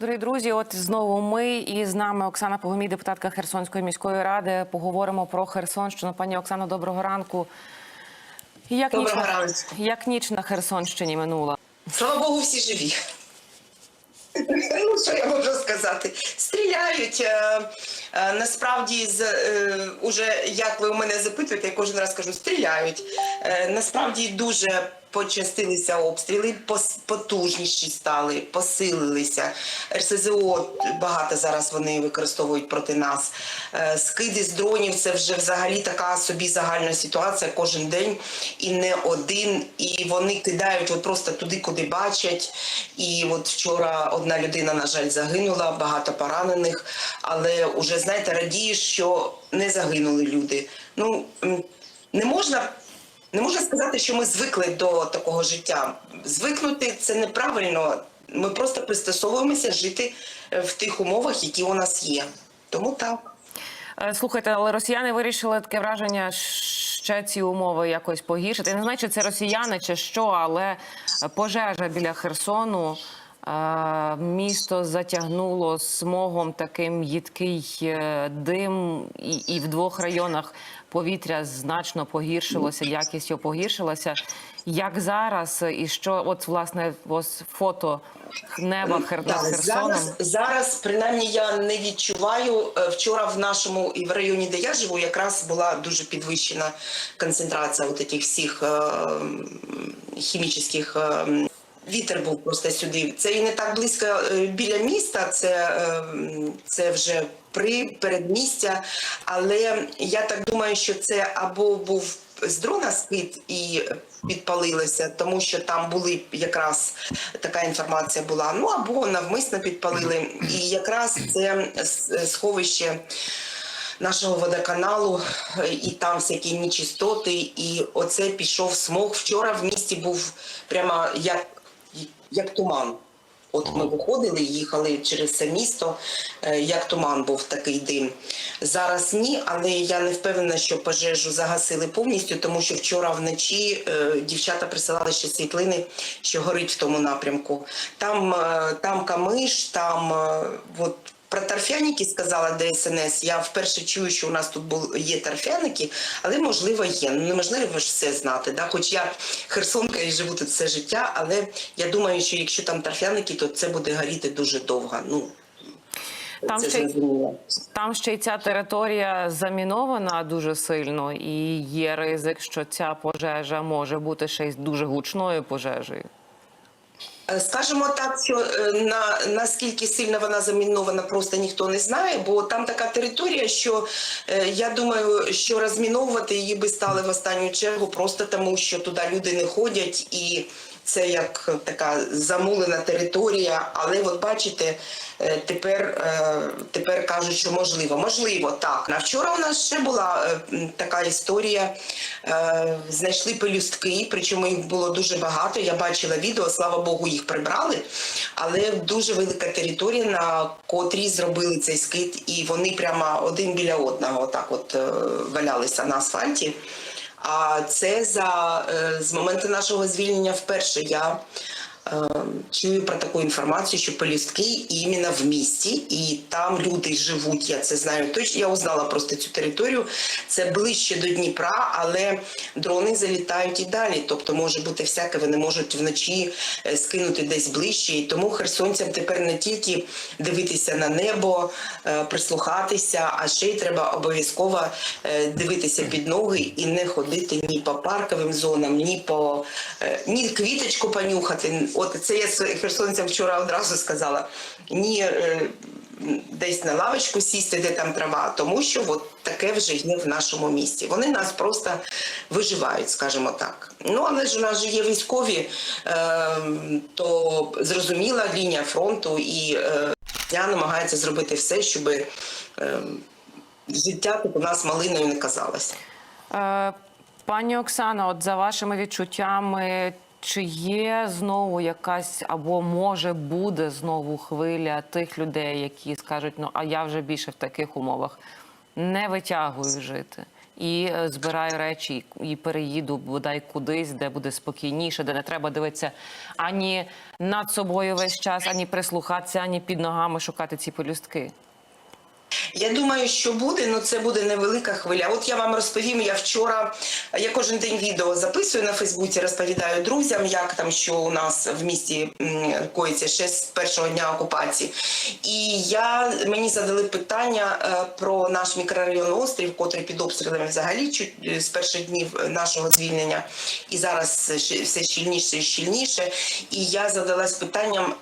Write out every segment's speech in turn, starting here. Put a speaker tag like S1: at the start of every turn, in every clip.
S1: Дорогі друзі, от знову ми і з нами Оксана Погомій, депутатка Херсонської міської ради. Поговоримо про Херсонщину. Пані Оксано, доброго ранку. Як ніч,
S2: Доброго
S1: на,
S2: ранку.
S1: як ніч на Херсонщині минула?
S2: Слава Богу, всі живі. Ну, що я можу сказати? Стріляють. е, е, Насправді, з, е, уже як ви у мене запитуєте, я кожен раз кажу, стріляють. Е, Насправді дуже почастилися обстріли, потужніші стали, посилилися. РСЗО багато зараз вони використовують проти нас. Е, Скиди з дронів це вже взагалі така собі загальна ситуація кожен день і не один. І вони кидають от просто туди, куди бачать. І от вчора одна людина, на жаль, загинула, багато поранених. Але вже знаєте, радієш, що не загинули люди. Ну. Не можна сказати, що ми звикли до такого життя. Звикнути це неправильно. Ми просто пристосовуємося жити е, в тих умовах, які у нас є. Тому так.
S1: Е, Слухайте, але росіяни вирішили таке враження ще ці умови якось погіршити. Не знаю, чи це росіяни, чи що, але пожежа біля Херсону. Місто затягнуло смогом таким їдкий е, дим, і, і в двох районах повітря значно погіршилося, якість його погіршилася. Як зараз, і що, от власне, ось фото неба Хер... над Херсоном.
S2: зараз, зараз, принаймні, я не відчуваю. Е, Вчора в нашому і в районі, де я живу, якраз була дуже підвищена концентрація от цих всіх е, хімічних. е, Вітер був просто сюди. Це і не так близько е, біля міста, це, е, це вже при передмістя. Але я так думаю, що це або був з дрона скид і підпалилося, тому що там були якраз така інформація була. Ну або навмисно підпалили. І якраз це сховище. Нашого водоканалу е, і там всякі нечистоти, і оце пішов смог. Вчора в місті був прямо як, як туман. От ми виходили, їхали через це місто, е, як туман був такий дим. Зараз ні, але я не впевнена, що пожежу загасили повністю, тому що вчора вночі е, дівчата присилали ще світлини, що горить в тому напрямку. Там, е, там камиш, там от про торфяники сказала ДСНС. Я вперше чую, що у нас тут бул, є торфяники, але можливо є. Ну неможливо ж все знати. Да? Хоч я херсонка і живу тут все життя, але я думаю, що якщо там торфяники, то це буде горіти дуже довго. Ну
S1: Там
S2: це
S1: ще й-. Там ще й ця територія замінована дуже сильно, і є ризик, що ця пожежа може бути ще й дуже гучною пожежею.
S2: Е, Скажемо так, що е, на наскільки сильно вона замінована, просто ніхто не знає, бо там така територія, що е, я думаю, що розміновувати її би стали в останню чергу, просто тому що туди люди не ходять і. Це як така замулена територія, але от бачите, е, тепер, е, тепер кажуть, що можливо. Можливо, так. На вчора у нас ще була е, така історія. Знайшли пелюстки, причому їх було дуже багато. Я бачила відео, слава Богу, їх прибрали. Але дуже велика територія, на котрій зробили цей скид, і вони прямо один біля одного так от валялися на асфальті. А це за е, з моменту нашого звільнення вперше я чую про таку інформацію, що полюстки іменно в місті, і там люди живуть. Я це знаю точно. Я узнала просто цю територію. Це ближче до Дніпра, але дрони залітають і далі. Тобто може бути всяке, вони можуть вночі е, скинути десь ближче. І тому херсонцям тепер не тільки дивитися на небо, е, прислухатися, а ще й треба обов'язково е, дивитися під ноги і не ходити ні по парковим зонам, ні по ні квіточку понюхати. От це я херсонцям вчора одразу сказала. Ні. е, Десь на лавочку сісти, де там трава, тому що от таке вже є в нашому місті. Вони нас просто виживають, скажімо так. Ну але ж у нас же є військові, е, то зрозуміла лінія фронту, і е, я намагаються зробити все, щоб життя тут у нас малиною не казалося.
S1: Е, пані Оксана, от за вашими відчуттями, чи є знову якась або може буде знову хвиля тих людей, які скажуть, ну а я вже більше в таких умовах не витягую жити. і е, збираю речі і переїду бодай кудись, де буде спокійніше, де не треба дивитися ані над собою весь час, ані прислухатися, ані під ногами шукати ці пелюстки.
S2: Я думаю, що буде, але це буде невелика хвиля. От я вам розповім. Я вчора я кожен день відео записую на Фейсбуці, розповідаю друзям, як там що у нас в місті коїться ще з першого дня окупації. І я мені задали питання е, про наш мікрорайон острів, котрий під обстрілами взагалі чуть е, з перших днів нашого звільнення, і зараз все щільніше і щільніше. І я задалась питанням.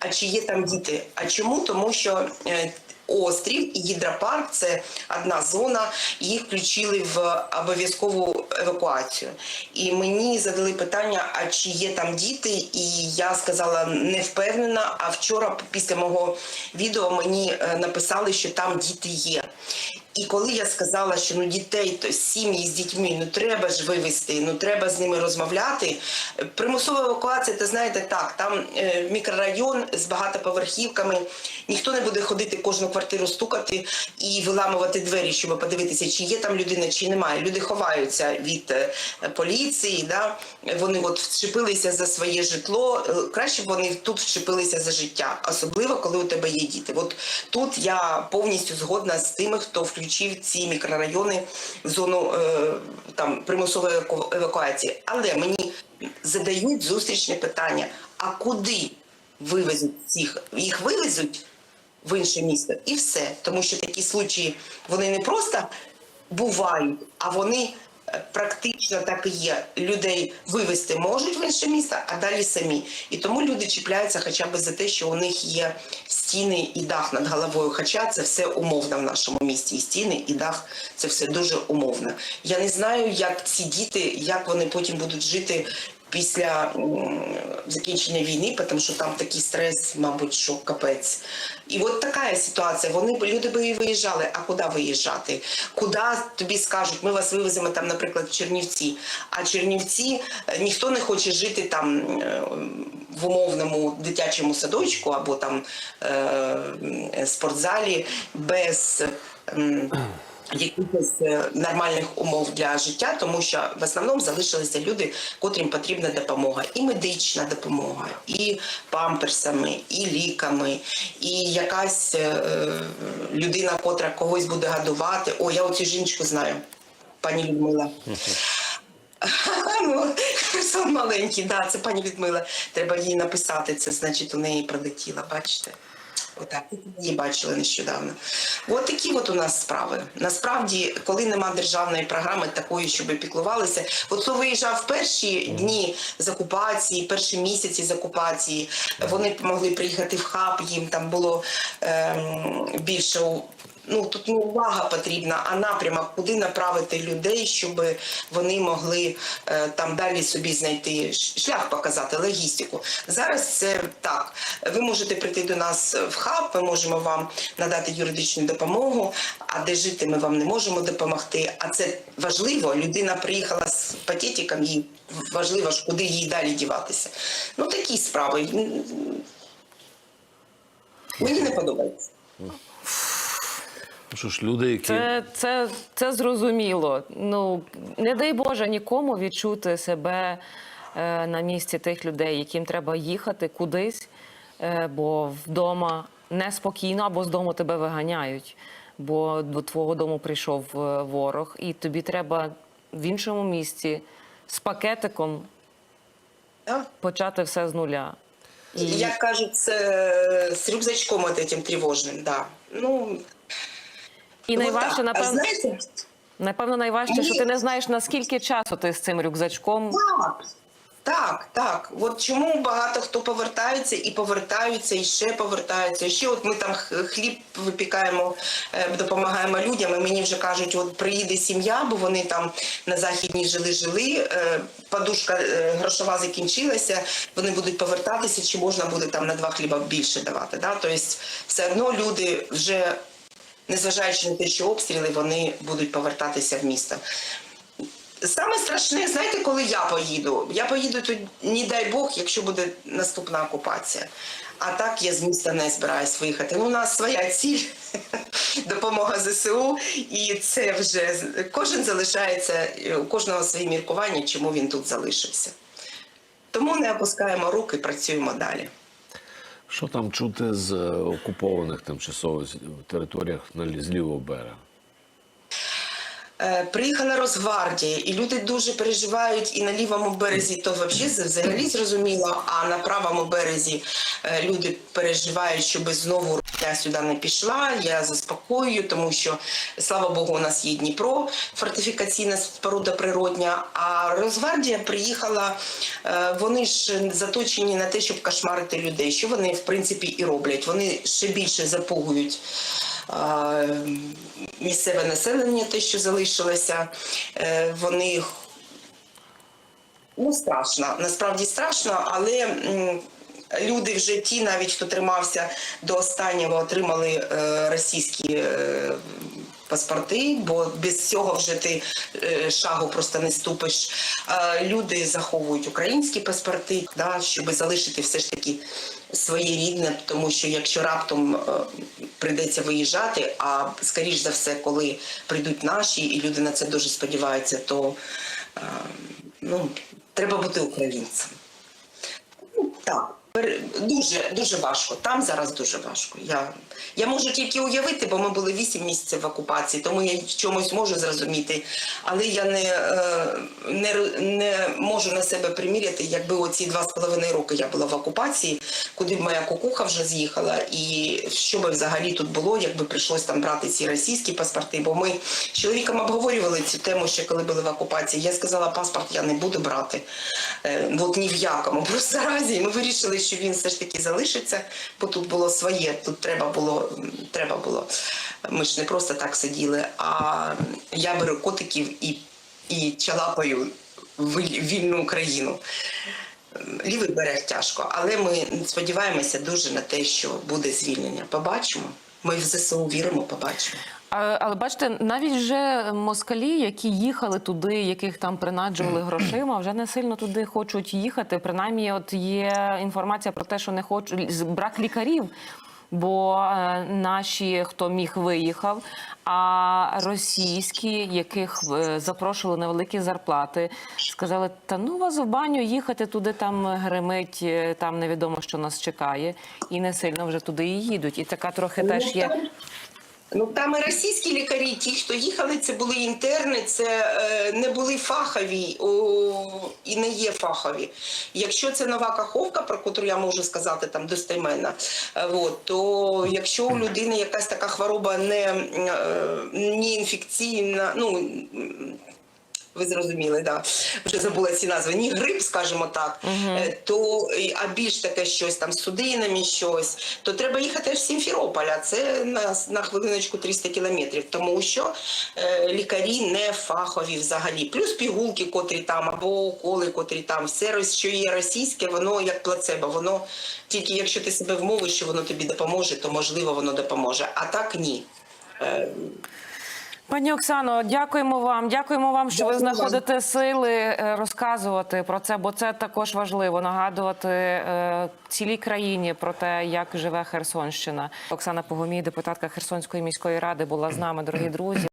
S2: А чи є там діти? А чому? Тому що е, острів і гідропарк це одна зона, їх включили в обов'язкову евакуацію. І мені задали питання: а чи є там діти? І я сказала не впевнена. А вчора, після мого відео, мені е, написали, що там діти є. І коли я сказала, що ну дітей, то сім'ї з дітьми, ну треба ж вивезти, ну треба з ними розмовляти. Е, Примусова евакуація, ти знаєте, так, там е, мікрорайон з багатоповерхівками. Ніхто не буде ходити кожну квартиру стукати і виламувати двері, щоб подивитися, чи є там людина, чи немає. Люди ховаються від е, поліції. Да? Вони от вчепилися за своє житло. Е, Краще б вони тут вчепилися за життя, особливо коли у тебе є діти. От тут я повністю згодна з тими, хто включив ці мікрорайони в зону е, там примусової евакуації. Але мені задають зустрічне питання: а куди вивезуть цих? Їх вивезуть в інше місто і все. Тому що такі случаї вони не просто бувають, а вони практично так і є. Людей вивезти можуть в інше місто, а далі самі. І тому люди чіпляються хоча б за те, що у них є стіни і дах над головою. Хоча це все умовно в нашому місті. І стіни, і дах це все дуже умовно. Я не знаю, як ці діти, як вони потім будуть жити. Після закінчення війни, тому що там такий стрес, мабуть, що капець. І от така ситуація. Вони люди би і виїжджали. А куди виїжджати? Куди тобі скажуть, ми вас вивеземо там, наприклад, в Чернівці. А Чернівці е, ніхто не хоче жити там е, в умовному дитячому садочку або там е, спортзалі без. м, Якихось е, нормальних умов для життя, тому що в основному залишилися люди, котрим потрібна допомога, і медична допомога, і памперсами, і ліками, і якась е, людина, котра когось буде годувати. О, я оцю жіночку знаю, пані Людмила. Ну, маленький, да, це пані Людмила. Треба їй написати це, значить, у неї прилетіло, бачите? Отак, її бачили нещодавно. От такі от у нас справи. Насправді, коли нема державної програми такої, щоб піклувалися, от хто виїжджав перші дні з окупації, перші місяці з окупації, вони могли приїхати в хаб, їм там було ем, більше. Ну тут не увага потрібна, а напрямок, куди направити людей, щоб вони могли е, там далі собі знайти шлях показати, логістику. Зараз це так. Ви можете прийти до нас в хаб, ми можемо вам надати юридичну допомогу. А де жити ми вам не можемо допомогти. А це важливо. Людина приїхала з пакетиком, їй важливо ж, куди їй далі діватися. Ну такі справи. Мені не подобається.
S3: Що ж, люди, які
S1: Це, це, це зрозуміло. Ну не дай Боже нікому відчути себе е, на місці тих людей, яким треба їхати кудись, е, бо вдома неспокійно або з дому тебе виганяють. Бо до твого дому прийшов е, ворог, і тобі треба в іншому місці з пакетиком почати все з нуля. І
S2: Як кажуть, з рюкзачком от этим тривожним, да. Ну,
S1: І
S2: от
S1: найважче,
S2: так.
S1: Напевно,
S2: знаєте,
S1: напевно, найважче, що ти не знаєш, наскільки часу ти з цим рюкзачком.
S2: так, так, так. От чому багато хто повертається і повертаються, і ще повертаються. І ще от ми там хліб випікаємо, е, допомагаємо людям. І мені вже кажуть, от приїде сім'я, бо вони там на західній жили-жили. е, Подушка е, грошова закінчилася. Вони будуть повертатися, чи можна буде там на два хліба більше давати. Да? Тобто, все одно люди вже. Незважаючи на те, що обстріли, вони будуть повертатися в місто. Саме страшне, знаєте, коли я поїду. Я поїду тут, не дай Бог, якщо буде наступна окупація. А так я з міста не збираюсь виїхати. Ну, у нас своя ціль допомога ЗСУ, і це вже кожен залишається, у кожного свої міркування, чому він тут залишився. Тому не опускаємо руки, працюємо далі.
S3: Що там чути з е, окупованих тимчасово територіях на з лівого берега?
S2: Е, Приїхала Росгвардія, і люди дуже переживають і на лівому березі, то взагалі зрозуміло, а на правому березі е, люди переживають, щоб знову я сюди не пішла. Я заспокоюю, тому що слава Богу, у нас є Дніпро, фортифікаційна споруда природня. А Росгвардія приїхала, е, вони ж заточені на те, щоб кошмарити людей. Що вони в принципі і роблять? Вони ще більше запугують місцеве населення, те, що залишилося, е, вони ну, страшно, насправді страшно, але люди в житті, навіть хто тримався до останнього, отримали е, російські. е, Паспорти, бо без цього вже ти шагу просто не ступиш. Люди заховують українські паспорти, да, щоб залишити все ж таки своє рідне, тому що якщо раптом е, прийдеться виїжджати, а скоріш за все, коли прийдуть наші, і люди на це дуже сподіваються, то е, ну, треба бути українцем. Ну, Так, дуже, дуже важко. Там зараз дуже важко. Я, я можу тільки уявити, бо ми були 8 місяців в окупації, тому я чомусь можу зрозуміти. Але я не, е, не, не можу на себе приміряти, якби оці два з половиною роки я була в окупації, куди б моя кукуха вже з'їхала, і що би взагалі тут було, якби прийшлось там брати ці російські паспорти. Бо ми з чоловіком обговорювали цю тему ще коли були в окупації. Я сказала, паспорт я не буду брати. Е, от ні в якому. Просто разі ми вирішили, що він все ж таки залишиться, бо тут було своє, тут треба було, треба було. Ми ж не просто так сиділи, а я беру котиків і, і чалапаю вільну Україну. Лівий берег тяжко, але ми сподіваємося дуже на те, що буде звільнення. Побачимо. Ми в ЗСУ віримо, побачимо.
S1: Але бачите, навіть вже москалі, які їхали туди, яких там принаджували грошима, вже не сильно туди хочуть їхати. Принаймні, от є інформація про те, що не хочуть брак лікарів. Бо е, наші, хто міг, виїхав, а російські, яких е, запрошували на великі зарплати, сказали: та ну вас в баню їхати туди, там гримить, е, там невідомо, що нас чекає, і не сильно вже туди і їдуть. І така трохи теж є.
S2: Ну там і російські лікарі, ті, хто їхали, це були інтерни, це е, не були фахові о, і не є фахові. Якщо це нова каховка, про яку я можу сказати там достеменно, е, от, то якщо у людини якась така хвороба не, е, не інфекційна, ну ви зрозуміли, да. Вже забула ці назви. Ні грип, скажімо так, е, то а більш таке щось там з судинами, щось, то треба їхати аж в Сімферополь, а це на, на хвилиночку 300 кілометрів, тому що е, лікарі не фахові взагалі. Плюс пігулки, котрі там, або уколи, котрі там, все, що є російське, воно як плацебо. Воно тільки якщо ти себе вмовиш, що воно тобі допоможе, то можливо воно допоможе. А так ні. Е,
S1: Пані Оксано, дякуємо вам. Дякуємо вам, що ви
S2: Дякую вам.
S1: знаходите сили е, розказувати про це, бо це також важливо нагадувати е, цілій країні про те, як живе Херсонщина. Оксана Погомій, депутатка Херсонської міської ради, була з нами, дорогі друзі.